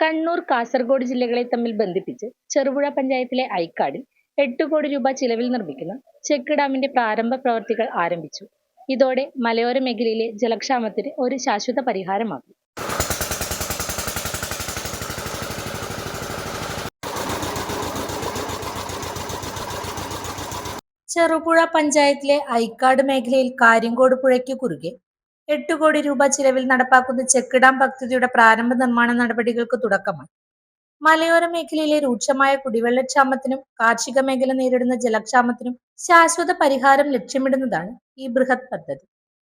കണ്ണൂർ കാസർഗോഡ് ജില്ലകളെ തമ്മിൽ ബന്ധിപ്പിച്ച് ചെറുപുഴ പഞ്ചായത്തിലെ ഐക്കാടിൽ എട്ട് കോടി രൂപ ചിലവിൽ നിർമ്മിക്കുന്ന ചെക്ക് ഡാമിന്റെ പ്രാരംഭ പ്രവർത്തികൾ ആരംഭിച്ചു. ഇതോടെ മലയോര മേഖലയിലെ ജലക്ഷാമത്തിന് ഒരു ശാശ്വത പരിഹാരമാകും. ചെറുപുഴ പഞ്ചായത്തിലെ ഐക്കാട് മേഖലയിൽ കാര്യങ്കോട് പുഴയ്ക്ക് കുറുകെ എട്ട് കോടി രൂപ ചിലവിൽ നടപ്പാക്കുന്ന ചെക്ക് ഡാം പദ്ധതിയുടെ പ്രാരംഭ നിർമ്മാണ നടപടികൾക്ക് തുടക്കമായി. മലയോര മേഖലയിലെ രൂക്ഷമായ കുടിവെള്ളക്ഷാമത്തിനും കാർഷിക മേഖല നേരിടുന്ന ജലക്ഷാമത്തിനും ശാശ്വത പരിഹാരം ലക്ഷ്യമിടുന്നതാണ് ഈ ബൃഹത് പദ്ധതി.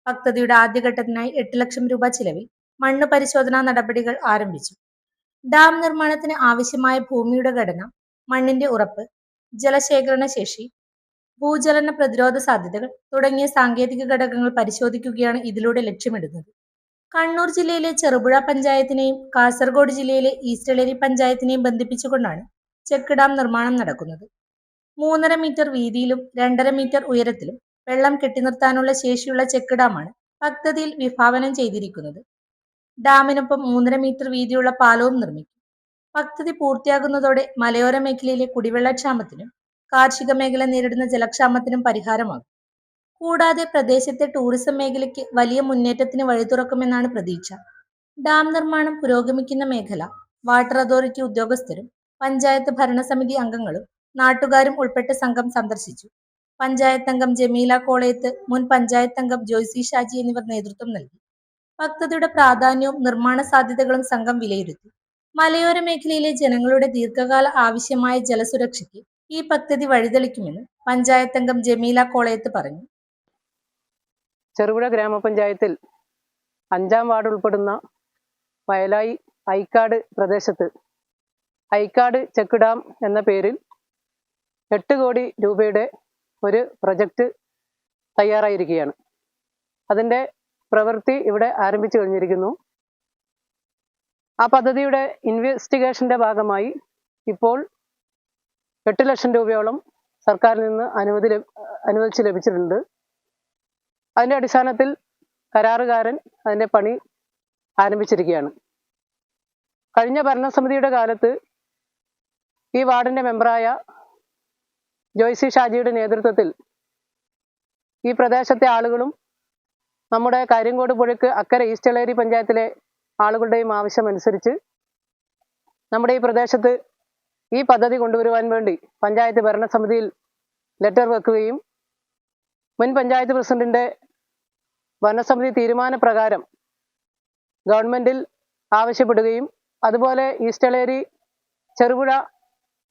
പദ്ധതിയുടെ ആദ്യഘട്ടത്തിനായി എട്ട് ലക്ഷം രൂപ ചിലവിൽ മണ്ണ് പരിശോധനാ നടപടികൾ ആരംഭിച്ചു. ഡാം നിർമ്മാണത്തിന് ആവശ്യമായ ഭൂമിയുടെ ഘടന മണ്ണിന്റെ ഉറപ്പ് ജലശേഖരണ ശേഷി ഭൂചലന പ്രതിരോധ സാധ്യതകൾ തുടങ്ങിയ സാങ്കേതിക ഘടകങ്ങൾ പരിശോധിക്കുകയാണ് ഇതിലൂടെ ലക്ഷ്യമിടുന്നത്. കണ്ണൂർ ജില്ലയിലെ ചെറുപുഴ പഞ്ചായത്തിനെയും കാസർഗോഡ് ജില്ലയിലെ ഈസ്റ്റലേരി പഞ്ചായത്തിനെയും ബന്ധിപ്പിച്ചുകൊണ്ടാണ് ചെക്ക് ഡാം നിർമ്മാണം നടക്കുന്നത്. മൂന്നര മീറ്റർ വീതിയിലും രണ്ടര മീറ്റർ ഉയരത്തിലും വെള്ളം കെട്ടിനിർത്താനുള്ള ശേഷിയുള്ള ചെക്ക് ഡാമാണ് പദ്ധതിയിൽ വിഭാവനം ചെയ്തിരിക്കുന്നത്. ഡാമിനൊപ്പം മൂന്നര മീറ്റർ വീതിയുള്ള പാലവും നിർമ്മിക്കും. പദ്ധതി പൂർത്തിയാകുന്നതോടെ മലയോര മേഖലയിലെ കുടിവെള്ളക്ഷാമത്തിനും കാർഷിക മേഖല നേരിടുന്ന ജലക്ഷാമത്തിനും പരിഹാരമാകും. കൂടാതെ പ്രദേശത്തെ ടൂറിസം മേഖലയ്ക്ക് വലിയ മുന്നേറ്റത്തിന് വഴി തുറക്കുമെന്നാണ് പ്രതീക്ഷ. ഡാം നിർമ്മാണം പുരോഗമിക്കുന്ന മേഖല വാട്ടർ അതോറിറ്റി ഉദ്യോഗസ്ഥരും പഞ്ചായത്ത് ഭരണസമിതി അംഗങ്ങളും നാട്ടുകാരും ഉൾപ്പെട്ട സംഘം സന്ദർശിച്ചു. പഞ്ചായത്ത് അംഗം ജമീല കോളയത്ത് മുൻ പഞ്ചായത്ത് അംഗം ജോയ്സി ഷാജി എന്നിവർ നേതൃത്വം നൽകി. പദ്ധതിയുടെ പ്രാധാന്യവും നിർമ്മാണ സാധ്യതകളും സംഘം വിലയിരുത്തി. മലയോര മേഖലയിലെ ജനങ്ങളുടെ ദീർഘകാല ആവശ്യമായ ജലസുരക്ഷയ്ക്ക് ഈ പദ്ധതി വഴിതെളിക്കുമെന്ന് പഞ്ചായത്ത് അംഗം ജമീല കോളയത്ത് പറഞ്ഞു. ചെറുപുഴ ഗ്രാമപഞ്ചായത്തിൽ അഞ്ചാം വാർഡ് ഉൾപ്പെടുന്ന വയലായി ഐക്കാട് പ്രദേശത്ത് ഐക്കാട് ചെക്ക് ഡാം എന്ന പേരിൽ എട്ട് കോടി രൂപയുടെ ഒരു പ്രൊജക്റ്റ് തയ്യാറായിരിക്കുകയാണ്. അതിന്റെ പ്രവൃത്തി ഇവിടെ ആരംഭിച്ചു കഴിഞ്ഞിരിക്കുന്നു. ആ പദ്ധതിയുടെ ഇൻവെസ്റ്റിഗേഷന്റെ ഭാഗമായി ഇപ്പോൾ എട്ട് ലക്ഷം രൂപയോളം സർക്കാരിൽ നിന്ന് അനുമതി അനുവദിച്ച് ലഭിച്ചിട്ടുണ്ട്. അതിന്റെ അടിസ്ഥാനത്തിൽ കരാറുകാരൻ അതിന്റെ പണി ആരംഭിച്ചിരിക്കുകയാണ്. കഴിഞ്ഞ ഭരണസമിതിയുടെ കാലത്ത് ഈ വാർഡിന്റെ മെമ്പറായ ജോയ്സി ഷാജിയുടെ നേതൃത്വത്തിൽ ഈ പ്രദേശത്തെ ആളുകളും നമ്മുടെ കാര്യങ്കോട് പുഴയ്ക്ക് അക്കരെ ഈസ്റ്റളേരി പഞ്ചായത്തിലെ ആളുകളുടെയും ആവശ്യമനുസരിച്ച് നമ്മുടെ ഈ പ്രദേശത്ത് ഈ പദ്ധതി കൊണ്ടുവരുവാൻ വേണ്ടി പഞ്ചായത്ത് ഭരണസമിതിയിൽ ലെറ്റർ വെക്കുകയും മുൻ പഞ്ചായത്ത് പ്രസിഡന്റിന്റെ ഭരണസമിതി തീരുമാനപ്രകാരം ഗവൺമെന്റിൽ ആവശ്യപ്പെടുകയും അതുപോലെ ഈസ്റ്റളേരി ചെറുപുഴ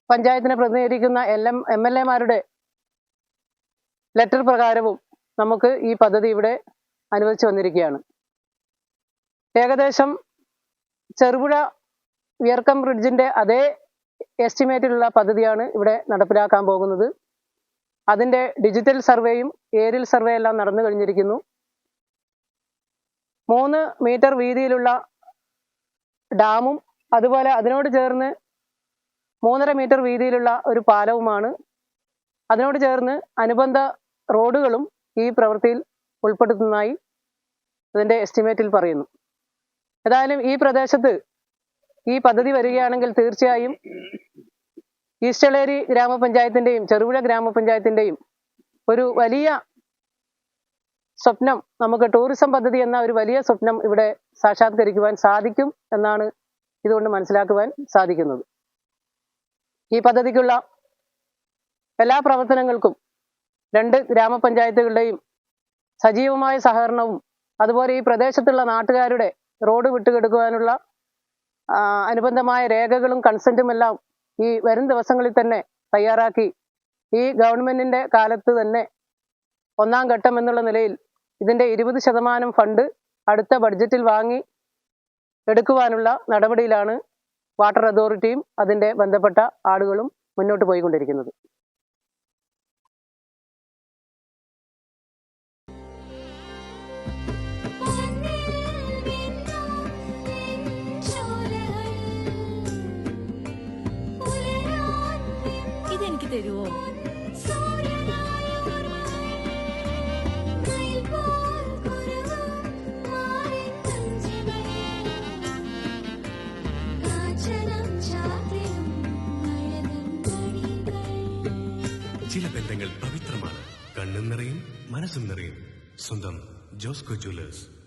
പഞ്ചായത്തിനെ പ്രതിനിധീകരിക്കുന്ന എൽ എം എം എൽ എമാരുടെ ലെറ്റർ പ്രകാരവും നമുക്ക് ഈ പദ്ധതി ഇവിടെ അനുവദിച്ചു വന്നിരിക്കുകയാണ്. ഏകദേശം ചെറുപുഴ വിയർക്കം ബ്രിഡ്ജിന്റെ അതേ എസ്റ്റിമേറ്റിലുള്ള പദ്ധതിയാണ് ഇവിടെ നടപ്പിലാക്കാൻ പോകുന്നത്. അതിന്റെ ഡിജിറ്റൽ സർവേയും ഏരിയൽ സർവേ എല്ലാം നടന്നു കഴിഞ്ഞിരിക്കുന്നു. മൂന്ന് മീറ്റർ വീതിയിലുള്ള ഡാമും അതുപോലെ അതിനോട് ചേർന്ന് മൂന്നര മീറ്റർ വീതിയിലുള്ള ഒരു പാലവുമാണ്. അതിനോട് ചേർന്ന് അനുബന്ധ റോഡുകളും ഈ പ്രവൃത്തിയിൽ ഉൾപ്പെടുത്തുന്നതായി അതിന്റെ എസ്റ്റിമേറ്റിൽ പറയുന്നു. ഏതായാലും ഈ പ്രദേശത്ത് ഈ പദ്ധതി വരികയാണെങ്കിൽ തീർച്ചയായും ഈസ്റ്റളേരി ഗ്രാമപഞ്ചായത്തിന്റെയും ചെറുപുഴ ഗ്രാമപഞ്ചായത്തിന്റെയും ഒരു വലിയ സ്വപ്നം നമുക്ക് ടൂറിസം പദ്ധതി എന്ന ഒരു വലിയ സ്വപ്നം ഇവിടെ സാക്ഷാത്കരിക്കുവാൻ സാധിക്കും എന്നാണ് ഇതുകൊണ്ട് മനസ്സിലാക്കുവാൻ സാധിക്കുന്നത്. ഈ പദ്ധതിക്കുള്ള എല്ലാ പ്രവർത്തനങ്ങൾക്കും രണ്ട് ഗ്രാമപഞ്ചായത്തുകളുടെയും സജീവമായ സഹകരണവും അതുപോലെ ഈ പ്രദേശത്തുള്ള നാട്ടുകാരുടെ റോഡ് വിട്ടുകെടുക്കുവാനുള്ള അനുബന്ധമായ രേഖകളും കൺസെന്റും എല്ലാം ഈ വരും ദിവസങ്ങളിൽ തന്നെ തയ്യാറാക്കി ഈ ഗവൺമെന്റിന്റെ കാലത്ത് തന്നെ ഒന്നാം ഘട്ടം എന്നുള്ള നിലയിൽ ഇതിന്റെ ഇരുപത് ശതമാനം ഫണ്ട് അടുത്ത ബഡ്ജറ്റിൽ വാങ്ങി എടുക്കുവാനുള്ള നടപടിയിലാണ് വാട്ടർ അതോറിറ്റിയും അതിന്റെ ബന്ധപ്പെട്ട ആളുകളും മുന്നോട്ട് പോയിക്കൊണ്ടിരിക്കുന്നത്. മണികൾ ചില ബന്ധങ്ങൾ പവിത്രമാണ്. കണ്ണും നിറയും മനസ്സും നിറയും. സ്വന്തം ജോസ്കോ ജ്വല്ലേഴ്സ്.